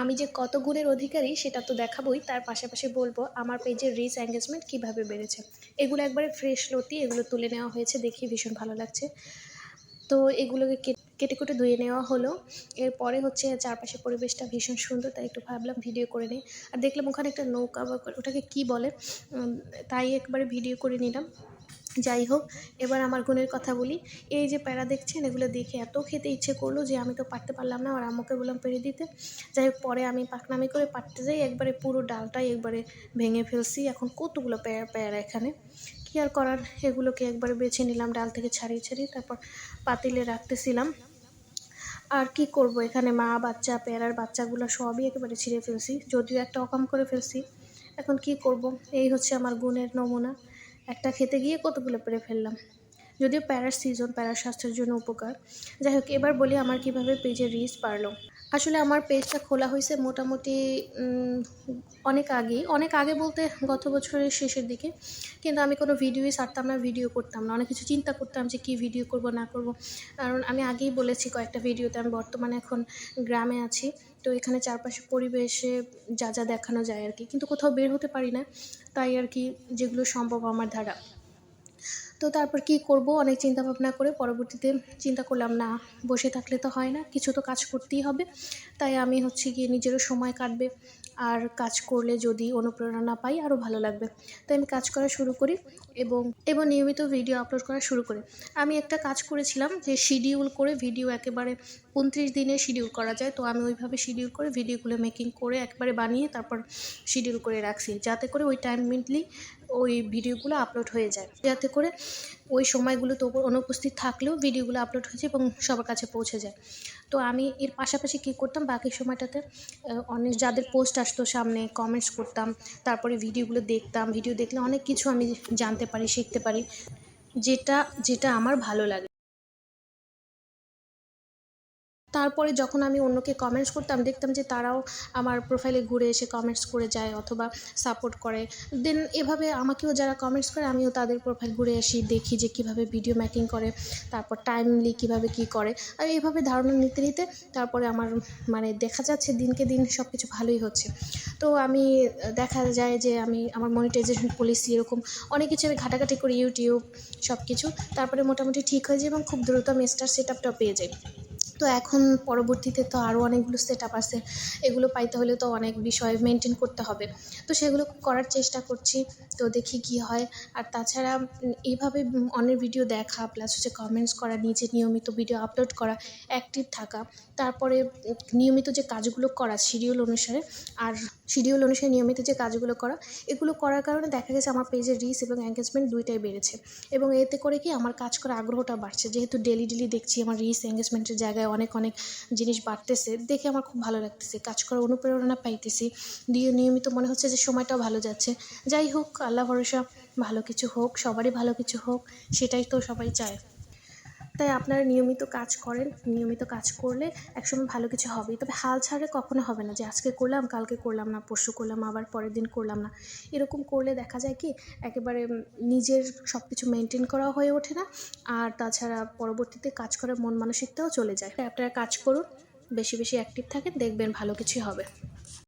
আমি যে কত গুণের অধিকারী সেটা তো দেখাবোই। তার পাশাপাশি বলব, আমার পেজের রিচ এঙ্গেজমেন্ট কীভাবে বেড়েছে? এগুলো একবারে ফ্রেশ লতি, এগুলো তুলে নেওয়া হয়েছে দেখি ভীষণ ভালো লাগছে। তো এগুলোকে কেটে কেটে ধুয়ে নেওয়া হলো। এরপরে হচ্ছে চারপাশে পরিবেশটা ভীষণ সুন্দর, তাই একটু ভাবলাম ভিডিও করে নিই। আর দেখলাম ওখানে একটা নৌকা বা ওটাকে কি বলে? তাই একবারে ভিডিও করে নিলাম। যাই হোক, এবার আমার গুণের কথা বলি। এই যে প্যারা দেখছেন, এগুলো দেখে এত খেতে ইচ্ছে করল যে আমি তো পারতে পারলাম না, আর আম্মুকে বললাম পেরে দিতে। যাই হোক, পরে আমি পাকনামি করে পারতে যাই, একবারে পুরো ডালটাই একবারে ভেঙে ফেলছি। এখন কতগুলো প্যারা প্যারা এখানে? কী আর করার? এগুলোকে একবারে বেছে নিলাম, ডাল থেকে ছাড়িয়ে ছাড়িয়ে তারপর পাতিলে রাখতেছিলাম। আর কি করব? এখানে মা, বাচ্চা পেয়ারার বাচ্চাগুলো সবই একেবারে ছিঁড়ে ফেলছি, যদিও একটা অকাম করে ফেলছি। এখন কি করব? এই হচ্ছে আমার গুণের নমুনা। একটা খেতে গিয়ে কতগুলো পেরে ফেললাম। যদিও প্যারার সিজন প্যারা স্বাস্থ্যের জন্য উপকার। যাই হোক, এবার বলি আমার কীভাবে পেজে রিচ বাড়লো আসলে আমার পেজটা খোলা হয়েছে মোটামুটি অনেক আগেই। অনেক আগে বলতে গত বছরের শেষের দিকে। কিন্তু আমি কোনো ভিডিওই ছাড়তাম না, ভিডিও করতাম না। অনেক কিছু চিন্তা করতাম যে কী ভিডিও করব, না করব। কারণ আমি আগেই বলেছি কয়েকটা ভিডিওতে, আমি বর্তমানে এখন গ্রামে আছি। তো এখানে চারপাশে পরিবেশে যা যা দেখানো যায় আর কি। কিন্তু কোথাও বের হতে পারি না। তাই আর কি যেগুলো সম্ভব আমার দ্বারা। তো তারপর কি করব? অনেক চিন্তা ভাবনা করে পরবর্তীতে চিন্তা করলাম, না, বসে থাকলে তো হয় না, কিছু তো কাজ করতেই হবে। তাই আমি হচ্ছে গিয়ে নিজেরও সময় কাটবে। আর কাজ করলে যদি অনুপ্রেরণা পাই, আরও ভালো লাগবে। তাই আমি কাজ করা শুরু করি এবং এবং নিয়মিত ভিডিও আপলোড করা শুরু করি। আমি একটা কাজ করেছিলাম যে শিডিউল করে ভিডিও একেবারে উনত্রিশ দিনে শিডিউল করা যায়। তো আমি ওইভাবে শিডিউল করে ভিডিওগুলো মেকিং করে একবারে বানিয়ে তারপর শিডিউল করে রাখছি। যাতে করে ওই টাইম মিটলি ওই ভিডিওগুলো আপলোড হয়ে যায়। যাতে করে ওই সময়গুলো তো অনুপস্থিত থাকলেও ভিডিওগুলো আপলোড হয়েছে এবং সবার কাছে পৌঁছে যায়। তো আমি এর পাশাপাশি কী করতাম, বাকি সময়টাতে অনেক যাদের পোস্ট আসতো সামনে কমেন্টস করতাম, তারপরে ভিডিওগুলো দেখতাম, ভিডিও দেখলে অনেক কিছু আমি জানতে পারি, শিখতে পারি, যেটা যেটা আমার ভালো লাগে। তারপরে যখন আমি অন্যকে কমেন্টস করতাম, দেখতাম যে তারাও আমার প্রোফাইলে ঘুরে এসে কমেন্টস করে যায় অথবা সাপোর্ট করে। দেন এভাবে আমাকেও যারা কমেন্টস করে, আমিও তাদের প্রোফাইল ঘুরে আসি, দেখি যে কীভাবে ভিডিও মেকিং করে, তারপর টাইমলি কীভাবে কী করে। আর এইভাবে ধারণা নিতে নিতে তারপরে আমার মানে দেখা যাচ্ছে দিনকে দিন সব কিছু ভালোই হচ্ছে। তো আমি দেখা যায় যে আমি আমার মনিটাইজেশন পলিসি এরকম অনেক কিছু আমি ঘাটাঘাটি করি ইউটিউব সব কিছু তারপরে মোটামুটি ঠিক হয়ে যায় এবং খুব দ্রুত আমি স্টার সেট আপটাও পেয়ে যাই। তো এখন পরবর্তীতে তো আরও অনেকগুলো সেট আপ আছে। এগুলো পাইতে হলে তো অনেক বিষয় মেনটেন করতে হবে। তো সেগুলো করার চেষ্টা করছি, তো দেখি কি হয়। আর তাছাড়া এইভাবে অনেক ভিডিও দেখা প্লাস হচ্ছে কমেন্টস করা, নিজে নিয়মিত ভিডিও আপলোড করা অ্যাক্টিভ থাকা। তারপরে নিয়মিত যে কাজগুলো করা শিডিউল অনুসারে, আর শিডিউল অনুসারে নিয়মিত যে কাজগুলো করা, এগুলো করার কারণে দেখা গেছে আমার পেজের রিস এবং এঙ্গেজমেন্ট দুইটাই বেড়েছে। এবং এতে করে কি আমার কাজ করার আগ্রহটা বাড়ছে। যেহেতু ডেলি ডেলি দেখছি আমার রিস এঙ্গেজমেন্টের জায়গায় অনেক অনেক জিনিস বাড়তেছে, দেখে আমার খুব ভালো লাগতেছে। কাজ করার অনুপ্রেরণা পাইতেছি। দিয়ে নিয়মিত মনে হচ্ছে যে সময়টাও ভালো যাচ্ছে। যাই হোক, আল্লাহ ভরসা, ভালো কিছু হোক, সবারই ভালো কিছু হোক, সেটাই তো সবাই চায়। তাই আপনারা নিয়মিত কাজ করেন, নিয়মিত কাজ করলে একসময় ভালো কিছু হবেই তবে হাল ছাড়ে কখনো হবে না যে আজকে করলাম, কালকে করলাম না, পরশু করলাম, আবার পরের দিন করলাম না। এরকম করলে দেখা যায় কি, একেবারে নিজের সব কিছু মেনটেন করা হয়ে ওঠে না। আর তাছাড়া পরবর্তীতে কাজ করার মন মানসিকতাও চলে যায়। আপনারা কাজ করুন, বেশি বেশি অ্যাক্টিভ থাকেন, দেখবেন ভালো কিছুই হবে।